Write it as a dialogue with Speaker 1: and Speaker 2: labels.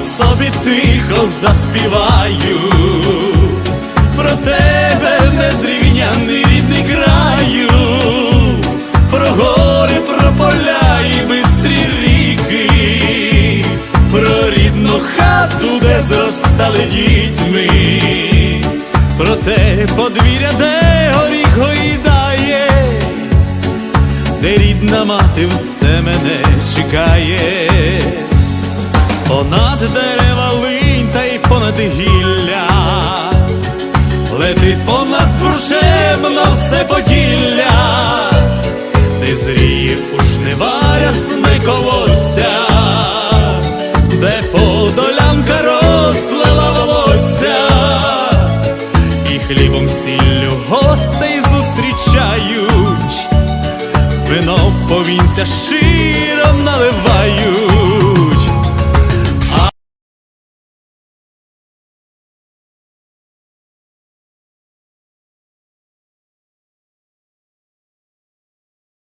Speaker 1: собі тихо заспіваю. Про тебе незрівняний рідний краю, про гори, про поля і бистрі ріки, про рідну хату, де зростали дітьми, про те подвір'я, де горіх гойдає, де рідна мати все мене чекає. Дерева линь та й понад гілля, летить понад на все поділля, де зріє у жнива рясне колосся, де подолянка розплела волосся, і хлібом сіллю гостей зустрічають, вино повінця шиє